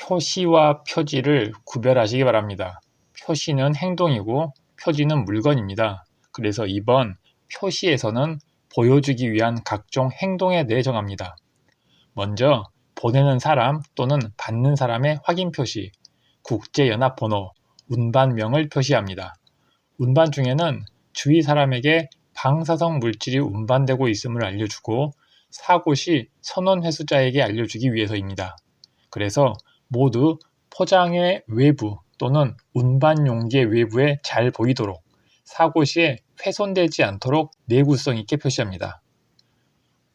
표시와 표지를 구별하시기 바랍니다. 표시는 행동이고 표지는 물건입니다. 그래서 이번 표시에서는 보여주기 위한 각종 행동에 대해 정합니다. 먼저 보내는 사람 또는 받는 사람의 확인 표시, 국제연합 번호, 운반명을 표시합니다. 운반 중에는 주위 사람에게 방사성 물질이 운반되고 있음을 알려주고 사고 시 선원 회수자에게 알려주기 위해서입니다. 그래서 모두 포장의 외부 또는 운반 용기의 외부에 잘 보이도록 사고 시에 훼손되지 않도록 내구성 있게 표시합니다.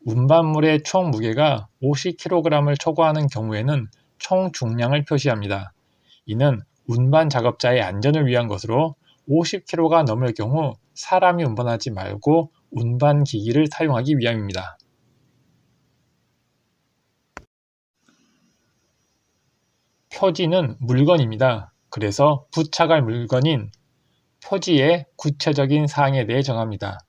운반물의 총 무게가 50kg을 초과하는 경우에는 총 중량을 표시합니다. 이는 운반 작업자의 안전을 위한 것으로 50kg가 넘을 경우 사람이 운반하지 말고 운반 기기를 사용하기 위함입니다. 표지는 물건입니다. 그래서 부착할 물건인 표지의 구체적인 사항에 대해 정합니다.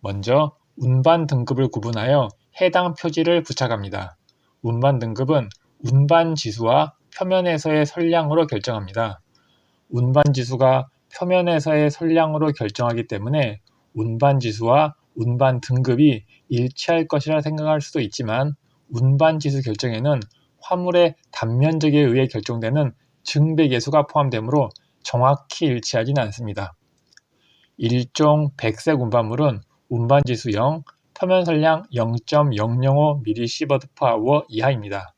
먼저 운반 등급을 구분하여 해당 표지를 부착합니다. 운반 등급은 운반 지수와 표면에서의 선량으로 결정합니다. 운반 지수가 표면에서의 선량으로 결정하기 때문에 운반 지수와 운반 등급이 일치할 것이라 생각할 수도 있지만 운반 지수 결정에는 화물의 단면적에 의해 결정되는 증배 계수가 포함되므로 정확히 일치하지는 않습니다. 일종 백색 운반물은 운반지수 0, 표면선량 0.005mSh/h 이하입니다.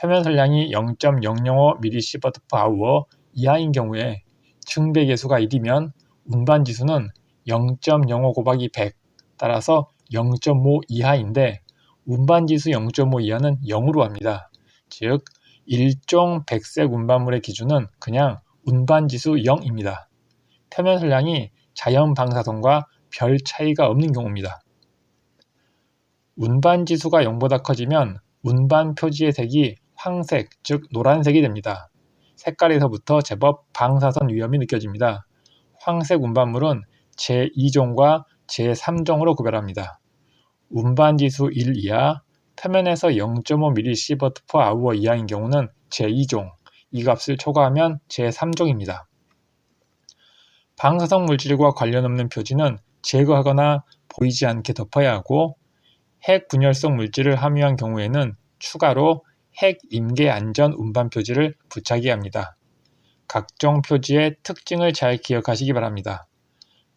표면선량이 0.005mSh/h 이하인 경우에 증배 계수가 1이면 운반지수는 0.05 곱하기 100 따라서 0.5 이하인데 운반지수 0.5 이하는 0으로 합니다. 즉 일종 백색 운반물의 기준은 그냥 운반지수 0입니다. 표면 선량이 자연 방사선과 별 차이가 없는 경우입니다. 운반지수가 0보다 커지면 운반 표지의 색이 황색, 즉 노란색이 됩니다. 색깔에서부터 제법 방사선 위험이 느껴집니다. 황색 운반물은 제2종과 제3종으로 구별합니다. 운반지수 1 이하, 표면에서 0.5mSh/h 이하인 경우는 제2종, 이 값을 초과하면 제3종입니다. 방사성 물질과 관련 없는 표지는 제거하거나 보이지 않게 덮어야 하고 핵 분열성 물질을 함유한 경우에는 추가로 핵 임계 안전 운반 표지를 부착해야 합니다. 각종 표지의 특징을 잘 기억하시기 바랍니다.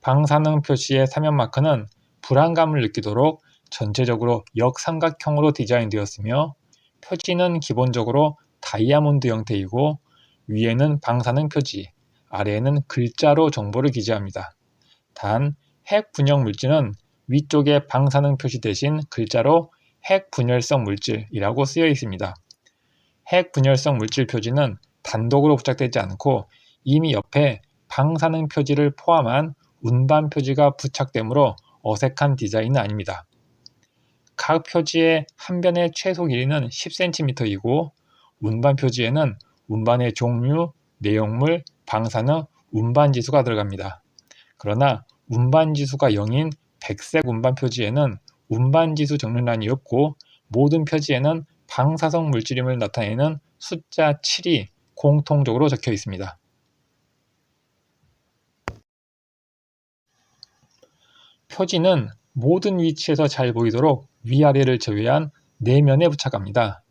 방사능 표시의 사면 마크는 불안감을 느끼도록 전체적으로 역삼각형으로 디자인되었으며 표지는 기본적으로 다이아몬드 형태이고 위에는 방사능 표지, 아래에는 글자로 정보를 기재합니다. 단, 핵 분열 물질은 위쪽에 방사능 표시 대신 글자로 핵 분열성 물질이라고 쓰여 있습니다. 핵 분열성 물질 표지는 단독으로 부착되지 않고 이미 옆에 방사능 표지를 포함한 운반 표지가 부착되므로 어색한 디자인은 아닙니다. 각 표지의 한 변의 최소 길이는 10cm이고 운반 표지에는 운반의 종류, 내용물, 방사능, 운반 지수가 들어갑니다. 그러나 운반 지수가 0인 백색 운반 표지에는 운반 지수 정렬란이 없고 모든 표지에는 방사성 물질임을 나타내는 숫자 7이 공통적으로 적혀 있습니다. 표지는 모든 위치에서 잘 보이도록 위아래를 제외한 내면에 부착합니다.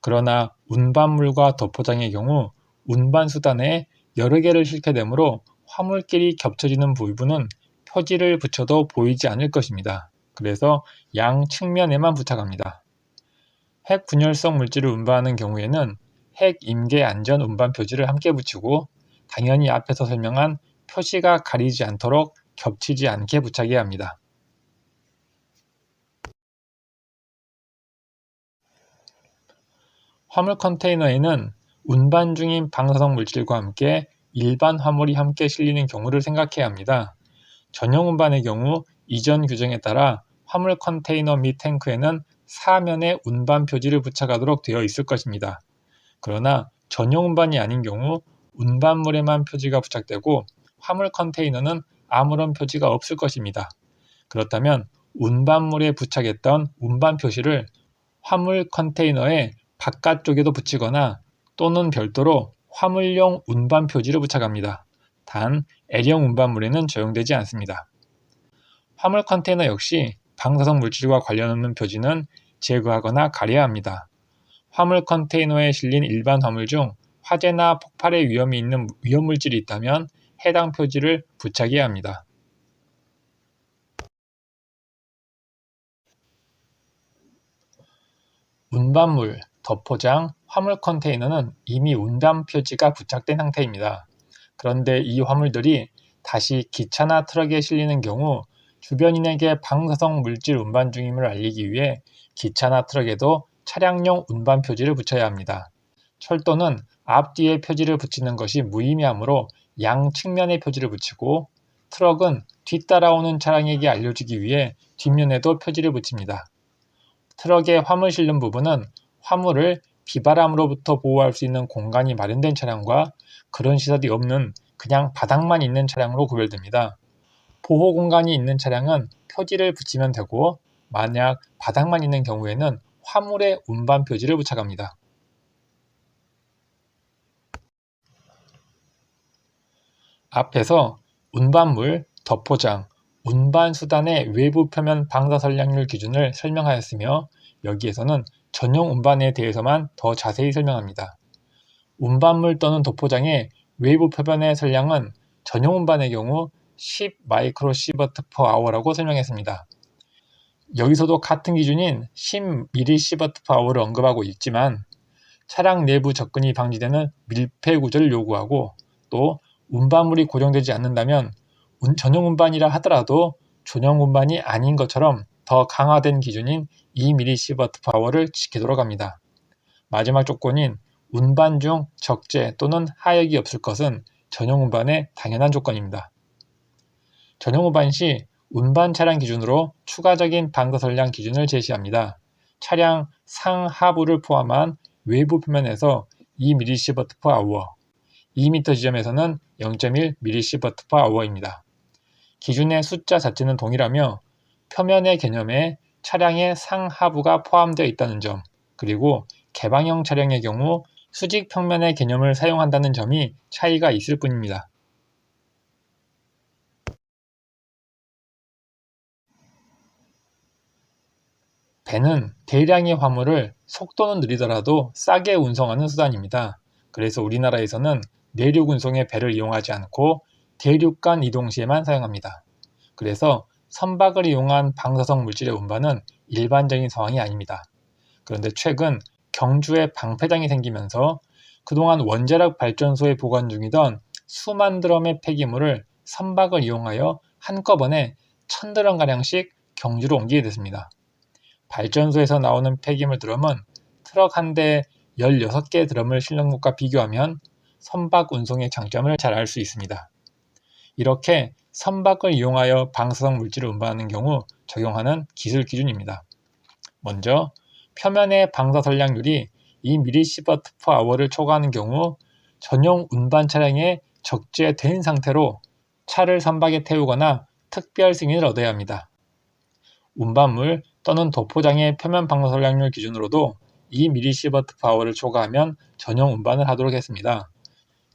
그러나 운반물과 덮포장의 경우 운반수단에 여러 개를 싣게 되므로 화물끼리 겹쳐지는 부분은 표지를 붙여도 보이지 않을 것입니다. 그래서 양 측면에만 부착합니다. 핵 분열성 물질을 운반하는 경우에는 핵 임계 안전 운반 표지를 함께 붙이고 당연히 앞에서 설명한 표시가 가리지 않도록 겹치지 않게 부착해야 합니다. 화물 컨테이너에는 운반 중인 방사성 물질과 함께 일반 화물이 함께 실리는 경우를 생각해야 합니다. 전용 운반의 경우 이전 규정에 따라 화물 컨테이너 및 탱크에는 사면에 운반 표지를 부착하도록 되어 있을 것입니다. 그러나 전용 운반이 아닌 경우 운반물에만 표지가 부착되고 화물 컨테이너는 아무런 표지가 없을 것입니다. 그렇다면 운반물에 부착했던 운반 표시를 화물 컨테이너의 바깥쪽에도 붙이거나 또는 별도로 화물용 운반 표지를 부착합니다. 단 L형 운반물에는 적용되지 않습니다. 화물 컨테이너 역시 방사성 물질과 관련 없는 표지는 제거하거나 가려야 합니다. 화물 컨테이너에 실린 일반 화물 중 화재나 폭발의 위험이 있는 위험물질이 있다면 해당 표지를 부착해야 합니다. 운반물, 덮포장, 화물 컨테이너는 이미 운반 표지가 부착된 상태입니다. 그런데 이 화물들이 다시 기차나 트럭에 실리는 경우 주변인에게 방사성 물질 운반 중임을 알리기 위해 기차나 트럭에도 차량용 운반 표지를 붙여야 합니다. 철도는 앞뒤에 표지를 붙이는 것이 무의미하므로 양 측면에 표지를 붙이고 트럭은 뒤따라오는 차량에게 알려주기 위해 뒷면에도 표지를 붙입니다. 트럭에 화물 실는 부분은 화물을 비바람으로부터 보호할 수 있는 공간이 마련된 차량과 그런 시설이 없는 그냥 바닥만 있는 차량으로 구별됩니다. 보호 공간이 있는 차량은 표지를 붙이면 되고 만약 바닥만 있는 경우에는 화물에 운반 표지를 부착합니다. 앞에서 운반물, 덮포장, 운반수단의 외부 표면 방사 선량률 기준을 설명하였으며 여기에서는 전용 운반에 대해서만 더 자세히 설명합니다. 운반물 또는 덮포장의 외부 표면의 선량은 전용 운반의 경우 10 마이크로 시버트 퍼 아워라고 설명했습니다. 여기서도 같은 기준인 10 미리 시버트 퍼 아워를 언급하고 있지만 차량 내부 접근이 방지되는 밀폐 구조를 요구하고 또 운반물이 고정되지 않는다면 전용 운반이라 하더라도 전용 운반이 아닌 것처럼 더 강화된 기준인 2mSv 파워를 지키도록 합니다. 마지막 조건인 운반 중 적재 또는 하역이 없을 것은 전용 운반의 당연한 조건입니다. 전용 운반 시 운반 차량 기준으로 추가적인 방사 선량 기준을 제시합니다. 차량 상하부를 포함한 외부 표면에서 2mSv/h, 2m 지점에서는 0.1mSv/h입니다. 기준의 숫자 자체는 동일하며 표면의 개념에 차량의 상하부가 포함되어 있다는 점, 그리고 개방형 차량의 경우 수직 평면의 개념을 사용한다는 점이 차이가 있을 뿐입니다. 배는 대량의 화물을 속도는 느리더라도 싸게 운송하는 수단입니다. 그래서 우리나라에서는 내륙 운송의 배를 이용하지 않고 대륙 간 이동 시에만 사용합니다. 그래서 선박을 이용한 방사성 물질의 운반은 일반적인 상황이 아닙니다. 그런데 최근 경주에 방패장이 생기면서 그동안 원자력 발전소에 보관 중이던 수만 드럼의 폐기물을 선박을 이용하여 한꺼번에 천 드럼 가량씩 경주로 옮기게 됐습니다. 발전소에서 나오는 폐기물 드럼은 트럭 한 대에 16개 드럼을 실는 것과 비교하면 선박 운송의 장점을 잘 알 수 있습니다. 이렇게 선박을 이용하여 방사성 물질을 운반하는 경우 적용하는 기술 기준입니다. 먼저 표면의 방사 선량률이 2mSv/h를 초과하는 경우 전용 운반 차량에 적재된 상태로 차를 선박에 태우거나 특별 승인을 얻어야 합니다. 운반물 또는 도포장의 표면 방사 선량률 기준으로도 2mSv/h를 초과하면 전용 운반을 하도록 했습니다.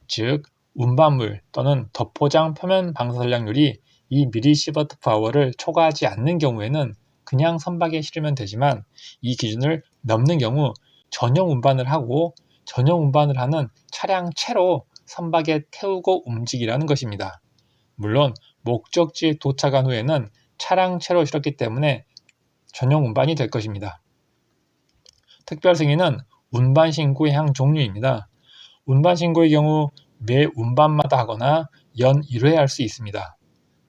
즉, 운반물 또는 덮포장 표면 방사 선량률이 이 mSv/h를 초과하지 않는 경우에는 그냥 선박에 실으면 되지만 이 기준을 넘는 경우 전용 운반을 하고 전용 운반을 하는 차량채로 선박에 태우고 움직이라는 것입니다. 물론 목적지에 도착한 후에는 차량채로 실었기 때문에 전용 운반이 될 것입니다. 특별 승인은 운반 신고의 한 종류입니다. 운반 신고의 경우 매 운반마다 하거나 연 1회 할 수 있습니다.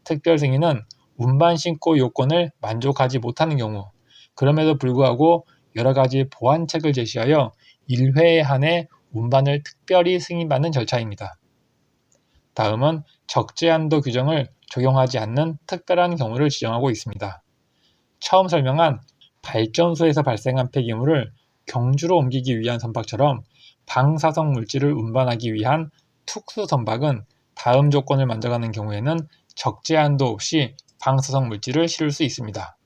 특별 승인은 운반 신고 요건을 만족하지 못하는 경우, 그럼에도 불구하고 여러 가지 보완책을 제시하여 1회에 한해 운반을 특별히 승인받는 절차입니다. 다음은 적재한도 규정을 적용하지 않는 특별한 경우를 지정하고 있습니다. 처음 설명한 발전소에서 발생한 폐기물을 경주로 옮기기 위한 선박처럼 방사성 물질을 운반하기 위한 특수 선박은 다음 조건을 만족하는 경우에는 적재한도 없이 방사성 물질을 실을 수 있습니다.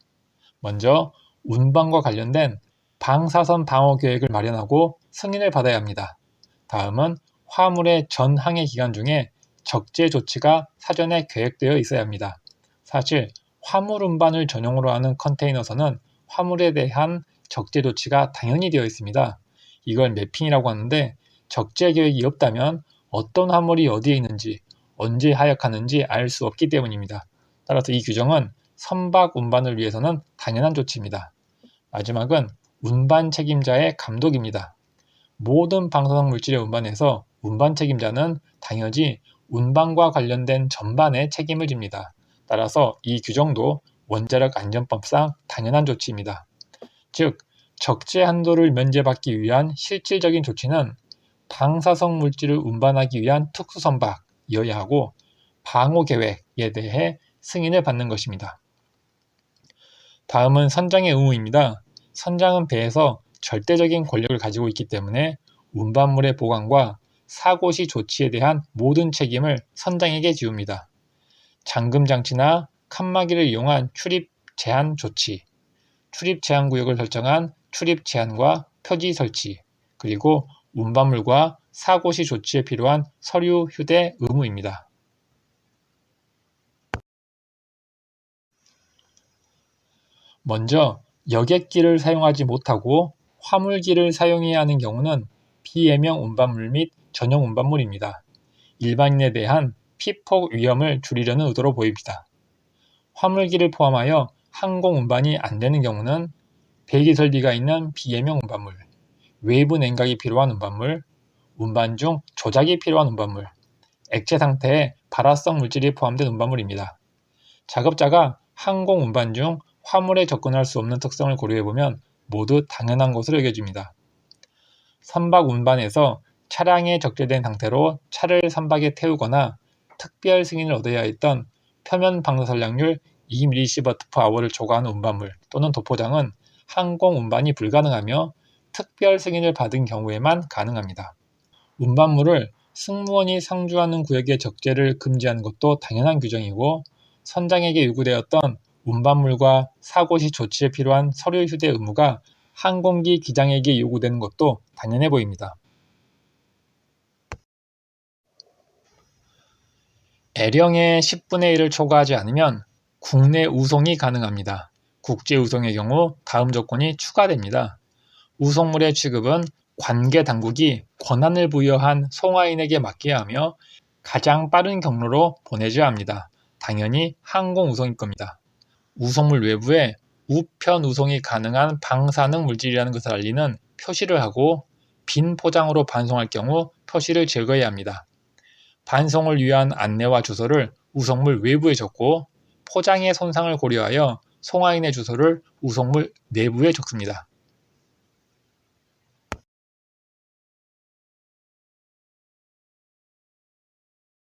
먼저 운반과 관련된 방사선 방어 계획을 마련하고 승인을 받아야 합니다. 다음은 화물의 전 항해 기간 중에 적재 조치가 사전에 계획되어 있어야 합니다. 사실 화물 운반을 전용으로 하는 컨테이너선은 화물에 대한 적재 조치가 당연히 되어 있습니다. 이걸 매핑이라고 하는데 적재 계획이 없다면 어떤 화물이 어디에 있는지 언제 하역하는지 알 수 없기 때문입니다. 따라서 이 규정은 선박 운반을 위해서는 당연한 조치입니다. 마지막은 운반 책임자의 감독입니다. 모든 방사성 물질의 운반에서 운반 책임자는 당연히 운반과 관련된 전반에 책임을 집니다. 따라서 이 규정도 원자력 안전법상 당연한 조치입니다. 즉, 적재 한도를 면제받기 위한 실질적인 조치는 방사성 물질을 운반하기 위한 특수선박이어야 하고 방호 계획에 대해 승인을 받는 것입니다. 다음은 선장의 의무입니다. 선장은 배에서 절대적인 권력을 가지고 있기 때문에 운반물의 보관과 사고 시 조치에 대한 모든 책임을 선장에게 지웁니다. 잠금 장치나 칸막이를 이용한 출입 제한 조치, 출입 제한 구역을 설정한 출입 제한과 표지 설치, 그리고 운반물과 사고 시 조치에 필요한 서류 휴대 의무입니다. 먼저 여객기를 사용하지 못하고 화물기를 사용해야 하는 경우는 비예명 운반물 및 전용 운반물입니다. 일반인에 대한 피폭 위험을 줄이려는 의도로 보입니다. 화물기를 포함하여 항공 운반이 안 되는 경우는 배기 설비가 있는 비예명 운반물, 외부 냉각이 필요한 운반물, 운반 중 조작이 필요한 운반물, 액체 상태의 발화성 물질이 포함된 운반물입니다. 작업자가 항공 운반 중 화물에 접근할 수 없는 특성을 고려해보면 모두 당연한 것으로 여겨집니다. 선박 운반에서 차량에 적재된 상태로 차를 선박에 태우거나 특별 승인을 얻어야 했던 표면 방사선량률 2mC/h를 초과하는 운반물 또는 도포장은 항공 운반이 불가능하며 특별 승인을 받은 경우에만 가능합니다. 운반물을 승무원이 상주하는 구역의 적재를 금지하는 것도 당연한 규정이고 선장에게 요구되었던 운반물과 사고 시 조치에 필요한 서류 휴대 의무가 항공기 기장에게 요구되는 것도 당연해 보입니다. L형의 10분의 1을 초과하지 않으면 국내 우송이 가능합니다. 국제 우송의 경우 다음 조건이 추가됩니다. 우송물의 취급은 관계 당국이 권한을 부여한 송화인에게 맡겨야 하며 가장 빠른 경로로 보내줘야 합니다. 당연히 항공 우송일 겁니다. 우송물 외부에 우편 우송이 가능한 방사능 물질이라는 것을 알리는 표시를 하고 빈 포장으로 반송할 경우 표시를 제거해야 합니다. 반송을 위한 안내와 주소를 우송물 외부에 적고 포장의 손상을 고려하여 송화인의 주소를 우송물 내부에 적습니다.